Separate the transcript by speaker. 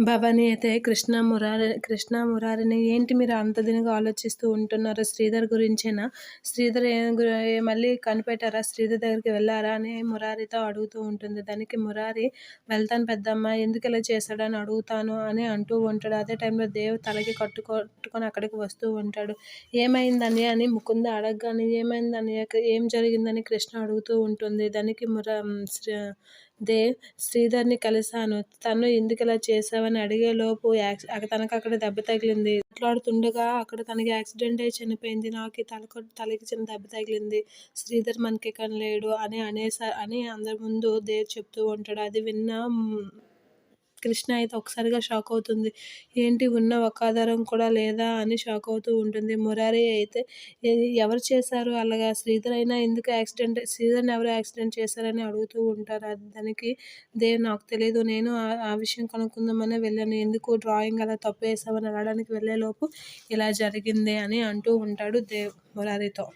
Speaker 1: భవాని అయితే కృష్ణ మురారి కృష్ణ మురారిని ఏంటి మీరు అంత దినగా ఆలోచిస్తూ ఉంటున్నారు శ్రీధర్ గురించేనా? శ్రీధర్ ఏ మళ్ళీ కనిపెట్టారా? శ్రీధర్ దగ్గరికి వెళ్ళారా అని మురారితో అడుగుతూ ఉంటుంది. దానికి మురారి వెళ్తాను పెద్దమ్మ ఎందుకు ఇలా చేశాడని అడుగుతాను అని అంటూ ఉంటాడు. అదే టైంలో దేవ్ తలకి కట్టుకొట్టుకొని అక్కడికి వస్తూ ఉంటాడు. ఏమైందని అని ముకుంద అడగగానే ఏమైందని ఏం జరిగిందని కృష్ణ అడుగుతూ ఉంటుంది. దానికి మురా శ్రీ దేవ్ శ్రీధర్ని కలిశాను. తను ఎందుకు ఇలా చేసావని అడిగే లోపు తనకు అక్కడ దెబ్బ తగిలింది. మాట్లాడుతుండగా అక్కడ తనకి యాక్సిడెంట్ అయి చనిపోయింది. నాకు తలకు తలకి చిన్న దెబ్బ తగిలింది. శ్రీధర్ మనకి కనలేడు అని అనేసా అని అందరి ముందు దేవ్ చెప్తూ ఉంటాడు. అది విన్న కృష్ణ అయితే ఒకసారిగా షాక్ అవుతుంది. ఏంటి ఉన్న ఒక ఆధారం కూడా లేదా? అని షాక్ అవుతూ ఉంటుంది. మురారి అయితే ఎవరు చేశారు? అలాగా. శ్రీధర్ అయినా ఎందుకు యాక్సిడెంట్ శ్రీధర్ని ఎవరు యాక్సిడెంట్ చేశారని అడుగుతూ ఉంటారు. అది దానికి దేవ్ నాకు తెలియదు నేను ఆ- ఆ విషయం కనుక్కుందామని వెళ్ళాను. ఎందుకు డ్రాయింగ్ అలా తప్పు వేసామని అనడానికి వెళ్ళేలోపు ఇలా జరిగింది అని అంటూ ఉంటాడు దేవ్ మురారితో.